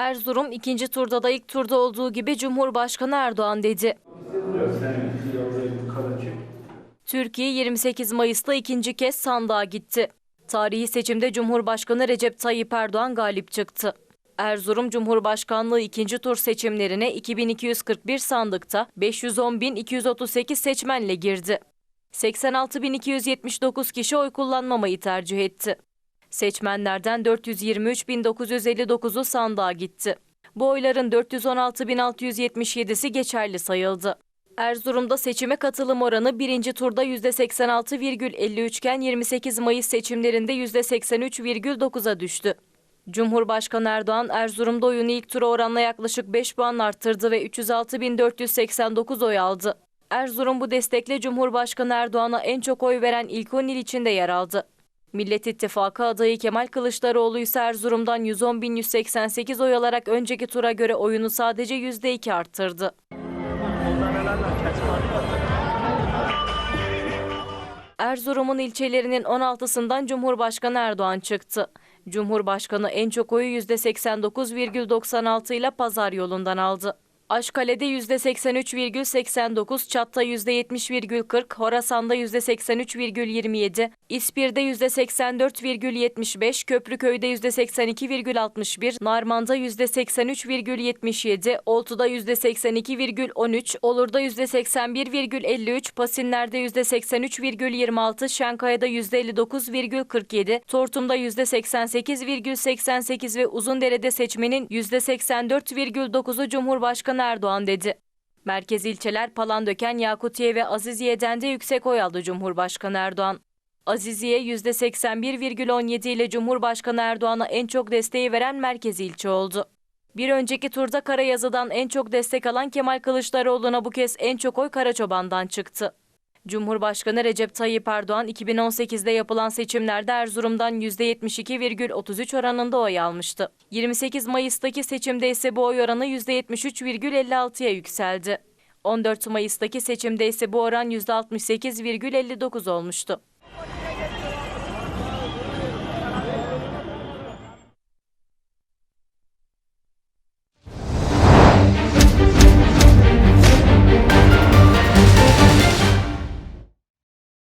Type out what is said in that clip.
Erzurum ikinci turda da ilk turda olduğu gibi Cumhurbaşkanı Erdoğan dedi. Türkiye 28 Mayıs'ta ikinci kez sandığa gitti. Tarihi seçimde Cumhurbaşkanı Recep Tayyip Erdoğan galip çıktı. Erzurum Cumhurbaşkanlığı ikinci tur seçimlerine 2241 sandıkta 510.238 seçmenle girdi. 86.279 kişi oy kullanmamayı tercih etti. Seçmenlerden 423.959'u sandığa gitti. Bu oyların 416.677'si geçerli sayıldı. Erzurum'da seçime katılım oranı birinci turda %86,53 iken 28 Mayıs seçimlerinde %83,9'a düştü. Cumhurbaşkanı Erdoğan Erzurum'da oyunu ilk tura oranla yaklaşık 5 puan arttırdı ve 306.489 oy aldı. Erzurum bu destekle Cumhurbaşkanı Erdoğan'a en çok oy veren ilk 10 il içinde yer aldı. Millet İttifakı adayı Kemal Kılıçdaroğlu ise Erzurum'dan 110.188 oy alarak önceki tura göre oyunu sadece %2 arttırdı. Erzurum'un ilçelerinin 16'sından Cumhurbaşkanı Erdoğan çıktı. Cumhurbaşkanı en çok oyu %89,96 ile pazar yolundan aldı. Aşkale'de %83,89, Çat'ta %70,40, Horasan'da %83,27, İspir'de %84,75, Köprüköy'de %82,61, Narman'da %83,77, Oltu'da %82,13, Olur'da %81,53, Pasinler'de %83,26, Şenkaya'da %59,47, Tortum'da %88,88 ve Uzundere'de seçmenin %84,9'u Cumhurbaşkanı Erdoğan dedi. Merkez ilçeler Palandöken, Yakutiye ve Aziziye'den de yüksek oy aldı Cumhurbaşkanı Erdoğan. Aziziye %81,17 ile Cumhurbaşkanı Erdoğan'a en çok desteği veren merkez ilçe oldu. Bir önceki turda Karayazı'dan en çok destek alan Kemal Kılıçdaroğlu'na bu kez en çok oy Karaçoban'dan çıktı. Cumhurbaşkanı Recep Tayyip Erdoğan 2018'de yapılan seçimlerde Erzurum'dan %72,33 oranında oy almıştı. 28 Mayıs'taki seçimde ise bu oy oranı %73,56'ya yükseldi. 14 Mayıs'taki seçimde ise bu oran %68,59 olmuştu.